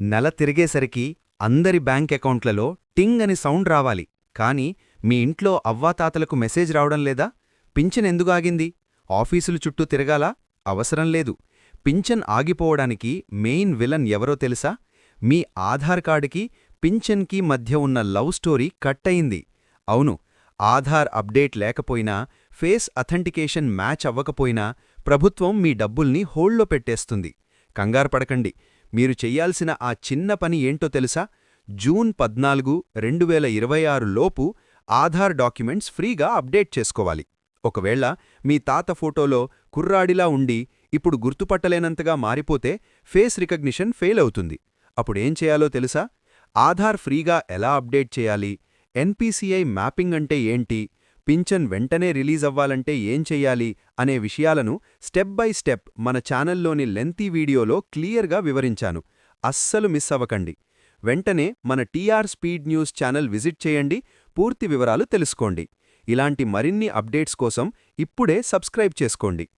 నెల తిరిగేసరికి అందరి బ్యాంక్ అకౌంట్లలో టింగ్ అని సౌండ్ రావాలి. కానీ మీ ఇంట్లో అవ్వాతాతలకు మెసేజ్ రావడం లేదా? పింఛన్ ఎందుగాగింది ఆఫీసులు చుట్టూ తిరగాలా? అవసరం లేదు. పింఛన్ ఆగిపోవడానికి మెయిన్ విలన్ ఎవరో తెలుసా? మీ ఆధార్ కార్డుకి పింఛన్కి మధ్య ఉన్న లవ్ స్టోరీ కట్ అయింది. అవును ఆధార్ అప్డేట్ లేకపోయినా ఫేస్ అథెంటికేషన్ మ్యాచ్ అవ్వకపోయినా ప్రభుత్వం మీ డబ్బుల్ని హోల్డ్లో పెట్టేస్తుంది. కంగారు పడకండి. మీరు చెయ్యాల్సిన ఆ చిన్న పని ఏంటో తెలుసా? జూన్ పద్నాలుగు రెండు వేల ఇరవై ఆరు లోపు ఆధార్ డాక్యుమెంట్స్ ఫ్రీగా అప్డేట్ చేసుకోవాలి. ఒకవేళ మీ తాత ఫోటోలో కుర్రాడిలా ఉండి ఇప్పుడు గుర్తుపట్టలేనంతగా మారిపోతే ఫేస్ రికగ్నిషన్ ఫెయిల్ అవుతుంది. అప్పుడేం చేయాలో తెలుసా? ఆధార్ ఫ్రీగా ఎలా అప్డేట్ చేయాలి? ఎన్పిసిఐ మ్యాపింగ్ అంటే ఏంటి? పింఛన్ వెంటనే రిలీజ్ అవ్వాలంటే ఏం చెయ్యాలి అనే విషయాలను స్టెప్ బై స్టెప్ మన ఛానల్లోని లెంతీ వీడియోలో క్లియర్గా వివరించాను. అస్సలు మిస్ అవ్వకండి. వెంటనే మన T R speed news channel visit చేయండి పూర్తి వివరాలు తెలుసుకోండి. ఇలాంటి మరిన్ని అప్డేట్స్ కోసం ఇప్పుడే సబ్స్క్రైబ్ చేసుకోండి.